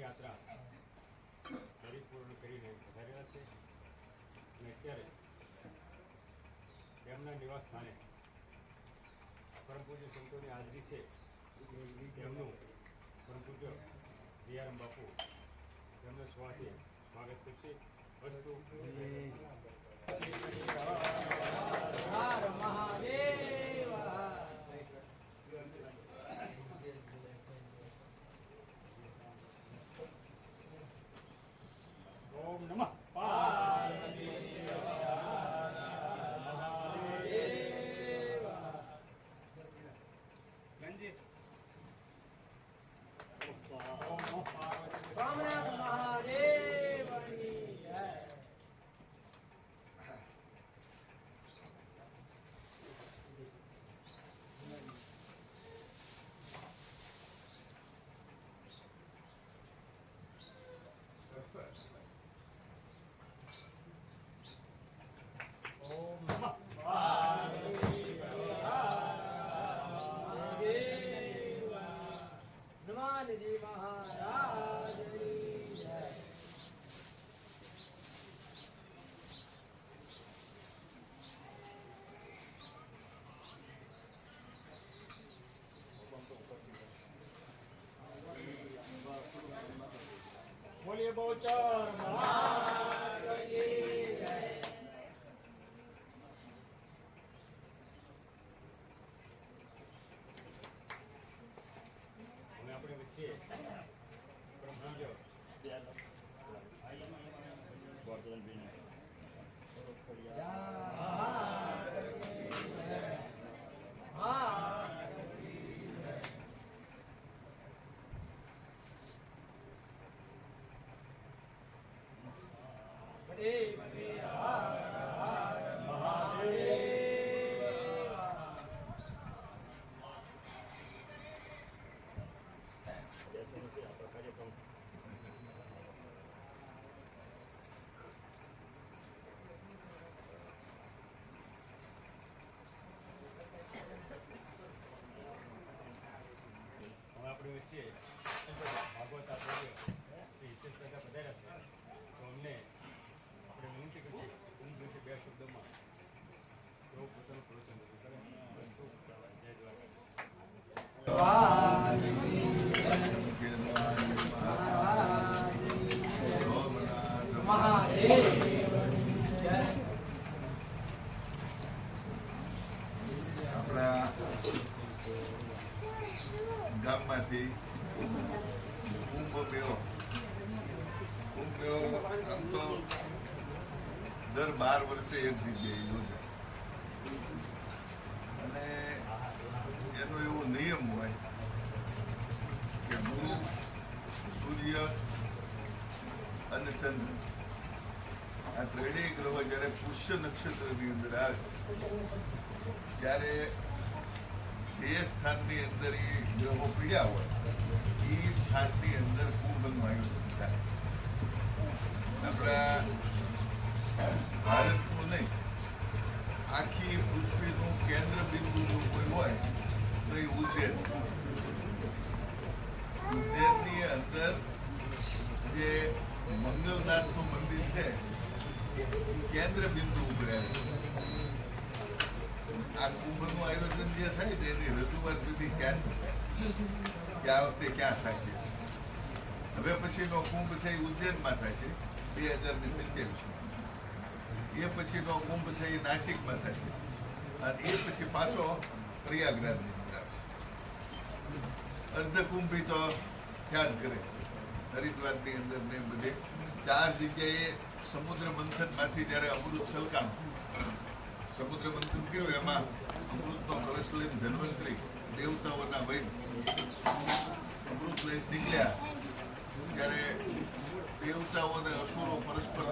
યાત્રા. પરિપૂર્ણ કરીને વધારેલા છે. અને અત્યારે તેમના નિવાસ સ્થાને પરમ પૂજ્ય સંતોની હાજરી છે. તેમનું પરમ પૂજ્ય દિયારામ બાપુ તેમને સ્વાથી સ્વાગત કરશે. વસ્તુ હર 我们能。બોલીએ બહુચર મહારાજની જય હવે આપણે વચ્ચે પરમ પૂજ્ય હવે આપણી વચ્ચે ભાગવત આચાર્ય શ્રી હિતેશ કાકા પધાર્યા છે તો અમને આપણે વિનંતી કરીએ કુંભ વિશે બે શબ્દોમાં તેઓ પોતાનું પ્રવચન રજૂ કરે વસ્તુ જય દ્વારકા મહાદેવની જય આપણા ગામમાંથી કુંભ મેળો કુંભ મેળો દર બાર વર્ષે એક જગ્યાએ યોજાય અને એનો એવો નિયમ હોય કે ગુરુ સૂર્ય અને ચંદ્ર. આ ત્રણેય ગ્રહો જ્યારે પુષ્ય નક્ષત્રની અંદર આવે, ત્યારે જે સ્થાનની અંદર એ ગ્રહો પીડ્યા હોય, એ સ્થાનની અંદર કુંભનું આયોજન થાય. આપણા ભારતનું નહીં, આખી પૃથ્વીનું કેન્દ્ર બિંદુ જો કોઈ હોય, તો એ ઉજ્જૈન. ઉજ્જૈનની અંદર જે મંગલનાથનું મંદિર છે, એ કેન્દ્ર બિંદુ ઉપર છે. ને પછી પ્રયાગરાજની અંદર આવશે અર્ધ તો ધ્યાન કરે. કરે હરિદ્વારની અંદર ને બધે ચાર જગ્યાએ સમુદ્ર મંથનમાંથી જ્યારે અમૃત છલકામ સમુદ્ર મંથન કર્યું એમાં અમૃતનો કળશ લઈને ધન્વંતરી દેવતાઓના વૈદ અમૃત લઈને નીકળ્યા. ત્યારે દેવતાઓ અને અસુરો પરસ્પર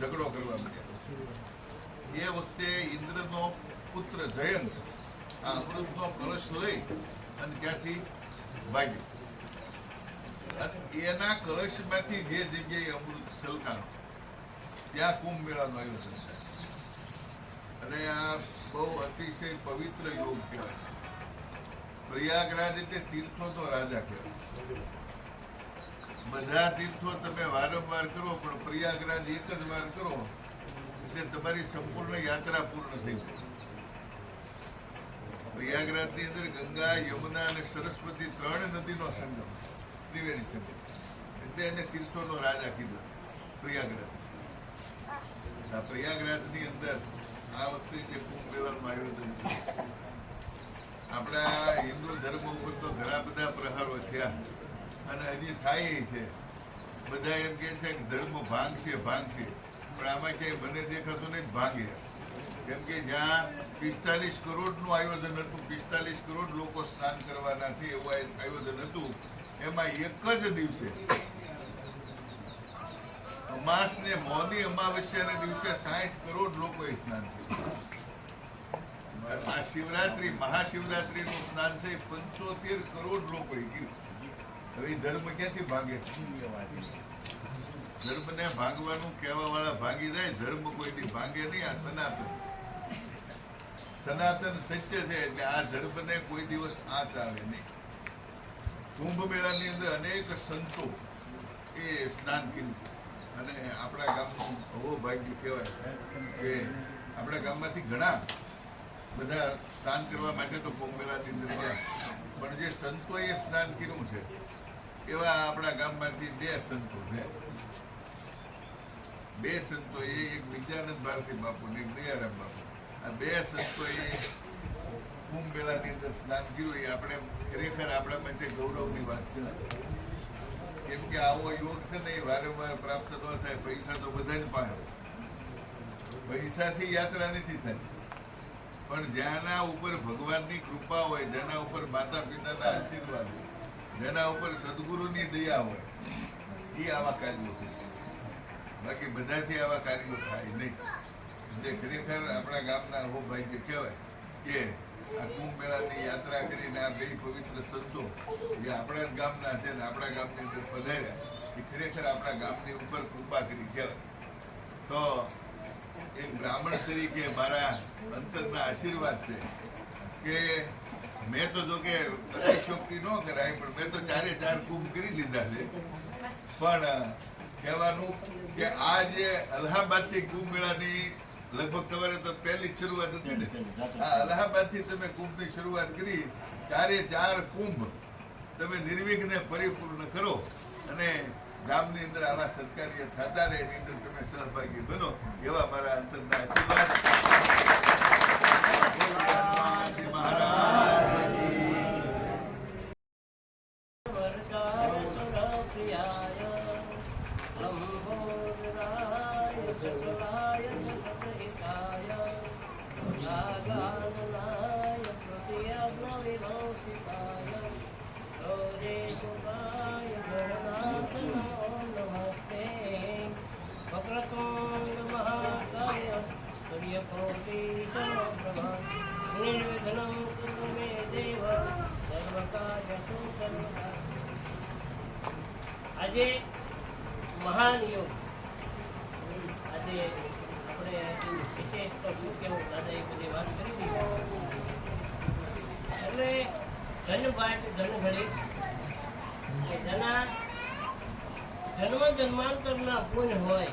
ઝઘડો કરવા માંડ્યા. એ વખતે ઇન્દ્રનો પુત્ર જયંત આ અમૃતનો કળશ લઈ અને ત્યાંથી ભાગ્યો. એના કળશમાંથી જે જગ્યાએ અમૃત છલકાણું, ત્યાં કુંભ મેળાનું આયોજન થાય. અને આ બહુ અતિશય પવિત્ર યોગ કહેવાય પ્રયાગરાજ એટલે તીર્થોનો રાજા કહેવાય. બધા તીર્થો તમે વારંવાર કરો, પણ પ્રયાગરાજ એક જ વાર કરો, એટલે તમારી સંપૂર્ણ યાત્રા પૂર્ણ થઈ જાય. પ્રયાગરાજની અંદર ગંગા, યમુના અને સરસ્વતી ત્રણ નદીનો સંગમ, ત્રિવેણી સંગમ. એટલે એને તીર્થોનો રાજા કીધો, પ્રયાગરાજ. આ પ્રયાગરાજની અંદર આ વખતે જે ધર્મ ઉપર છે. બધા છે પણ આમાં ક્યાંય મને દેખાતું નહીં ભાંગે. કેમ કે જ્યાં પિસ્તાલીસ કરોડનું આયોજન હતું, પિસ્તાલીસ કરોડ લોકો સ્નાન કરવાના છે એવું આયોજન હતું. એમાં એક જ દિવસે અમાસ ને મોદી અમાવસ્યાના દિવસે સાઠ કરોડ લોકોએ સ્નાન કર્યું. આ શિવરાત્રી મહાશિવરાત્રી નું સ્નાન છે પંચોતેર કરોડ લોકોએ હવે ધર્મ ક્યાંથી ભાગે? ધર્મને ભાગવાનું કહેવા વાળા ભાગી જાય, ધર્મ કોઈથી ભાંગે નહીં, આ સનાતન. સનાતન સત્ય છે એટલે આ ધર્મને કોઈ દિવસ આંચ આવે નહીં. કુંભ મેળાની અંદર અનેક સંતો એ સ્નાન કર્યું. અને આપણા ગામનું બહુ ભાગ્ય કહેવાય, કે આપણા ગામમાંથી ઘણા બધા સ્નાન કરવા માટે તો મેળાની અંદર પણ જે સંતોએ સ્નાન કર્યું છે, એવા આપણા ગામમાંથી બે સંતો છે. બે સંતો એ એક વિદ્યાનંદ ભારતી બાપુ ને એક દયારામ બાપુ. આ બે સંતોએ કુંભ મેળાની અંદર સ્નાન કર્યું, એ આપણે ખરેખર આપણા માટે ગૌરવની વાત છે. કેમ કે આવો યોગ છે ને એ વારંવાર પ્રાપ્ત ન થાય, પૈસા તો બધાની પાસે. હોય. પૈસાથી યાત્રા નથી થતી પણ જેના ઉપર ભગવાનની કૃપા હોય, જેના ઉપર માતા પિતાના આશીર્વાદ હોય, જેના ઉપર સદગુરુની દયા હોય, એ આવા કાર્યો છે. બાકી બધાથી આવા કાર્યો થાય નહીં. જે ખરેખર આપણા ગામના હો ભાઈ કહેવાય કે અંતરના આશીર્વાદ છે કે મેં તો જો કે અતિશોક્તિ ન કરાય, પણ મેં તો ચારે ચાર કુંભ કરી લીધા છે. પણ કહેવાનું કે આ જે અલ્હાબાદથી કુંભ મેળાની લગભગ તમારે તો પહેલી શરૂઆત હતી ને. અલ્હાબાદ અલ્હાબાદથી તમે કુંભની શરૂઆત કરી ચારે ચાર કુંભ તમે નિર્વિઘ્ને પરિપૂર્ણ કરો અને ગામની અંદર આવા સત્કાર્ય થતા રહે એની અંદર તમે સહભાગી બનો એવા મારા આજે મહાન યોગ. આજે આપણે વિશેષ તો શું કેવું દાદા એ બધી વાત કરી દીધી. એટલે ધન બાટ ધન ઘડી કે જેના જન્મ જન્માંતરના પુણ્ય હોય,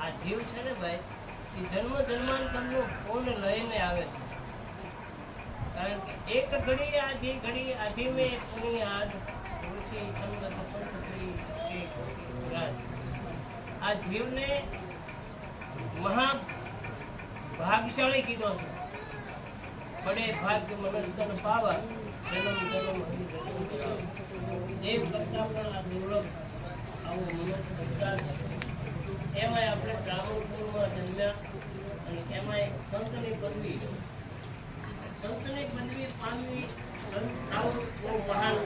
આ જીવ છે ને ભાઈ, એ જન્મ જન્માંતરનું પુણ્ય લઈને આવે છે. કારણ કે એક ઘડી આ જે ઘડી આધી મેં પુણી આજ ઋષિ સંગત સંસ્કૃતિ આ જીવને મહા ભાગશાળી કીધો છે. બડે ભાગ્ય મનસ્તન પાવા જન્મ જન્મ દેવ કરતા પણ આ દુર્લભ આવો મનુષ્ય અવતાર એમાંય આપણે બ્રાહ્મણ કુળમાં જન્મ્યા અને એમાંય સંતની પદવી સંતની પદવી પામવી બહુ મહાન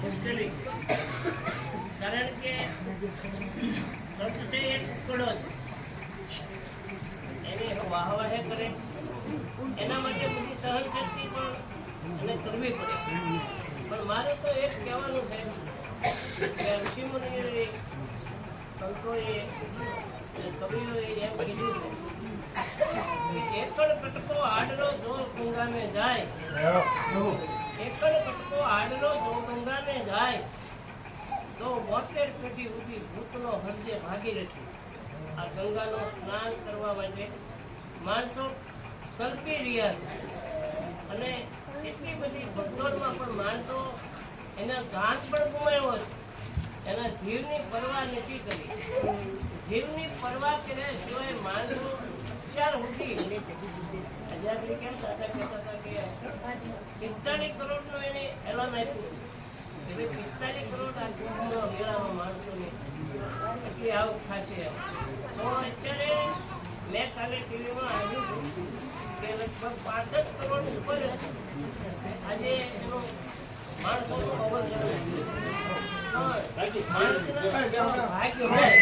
મુશ્કેલી. કારણ કે સંત છે એક ટુકડો છે એની વાહવાહે કરે. એના માટે બધી સહન શક્તિ પણ એને કરવી પડે. પણ મારે તો એક કહેવાનું છે કે ઋષિમુનિઓએ, સંતોએ કવિઓએ એમ કીધું છે કટકો આડનો જો ગંગાને જાય એકડ કટકો આડનો જો ગંગાને જાય, તો બોતેર પેઢી સુધી ભૂતનો હૃદય ભાગીરથી આ ગંગાનો સ્નાન કરવા માટે માણસો કલ્પી રહ્યા અને એટલી બધી ભક્તોમાં પણ માનતો એના જાન પણ ગુમાવ્યો છે. એના જીવની પરવા નથી કરી. જીવની પરવા કર્યા સિવાય માનવો અત્યાર સુધી આઝાદી કેમ દાદા કહેતા હતા કે પિસ્તાલીસ કરોડનું એને એલાન આપ્યું. એટલે પિસ્તાળીસ કરોડ આ મેળામાં માણસોની. એટલી આવક થશે. તો અત્યારે મેં કાલે ટીવીમાં આવ્યું હતું કે લગભગ પાસઠ કરોડ ઉપર આજે એનું માણસોનું અવર ભાગ્ય હોય